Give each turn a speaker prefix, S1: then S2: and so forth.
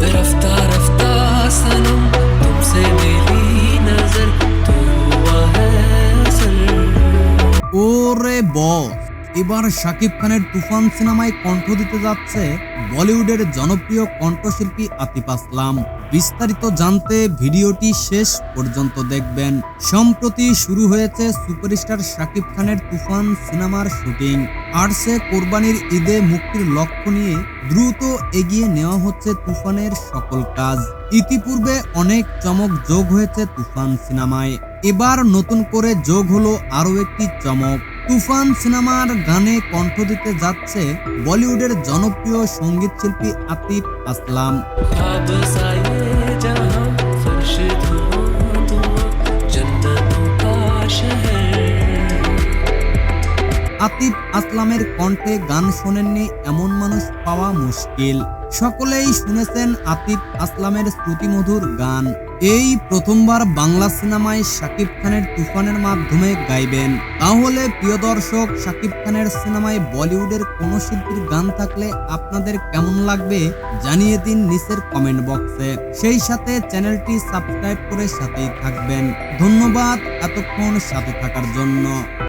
S1: रफ्ता रफ्ता सनम तुमसे मिली नजर तू हुआ है असल
S2: ওরে বস এবার শাকিব খানের তুফান সিনেমায় কণ্ঠ দিতে যাচ্ছে বলিউডের জনপ্রিয় কণ্ঠশিল্পী আতিফ আসলাম বিস্তারিত জানতে ভিডিওটি শেষ পর্যন্ত দেখবেন সম্প্রতি শুরু হয়েছে সুপারস্টার শাকিব খানের তুফান সিনেমার শুটিং আরসে কোরবানির ঈদে মুক্তির লক্ষ্য নিয়ে দ্রুত এগিয়ে নেওয়া হচ্ছে তুফানের সকল কাজ। ইতিপূর্বে অনেক চমক যোগ হয়েছে তুফান সিনেমায়। এবার নতুন করে যোগ হলো আরও একটি চমক। তুফান সিনেমার গানে কণ্ঠ দিতে যাচ্ছে বলিউডের জনপ্রিয় সংগীত শিল্পী আতিফ আসলাম। আতিফ আসলামের কণ্ঠে গান শোনেননি এমন মানুষ পাওয়া মুশকিল। সকলেই শুনেছেন আতিফ আসলামের শ্রুতিমধুর গান। এই প্রথমবার বাংলা সিনেমায় শাকিব খানের তুফানের মাধ্যমে গাইবেন। তাহলে প্রিয় দর্শক, শাকিব খানের সিনেমায় বলিউডের কোন শিল্পীর গান থাকলে আপনাদের কেমন লাগবে জানিয়ে দিন নিচের কমেন্ট বক্সে সেই সাথে চ্যানেলটি সাবস্ক্রাইব করে সাথেই থাকবেন। ধন্যবাদ এতক্ষণ সাথে থাকার জন্য।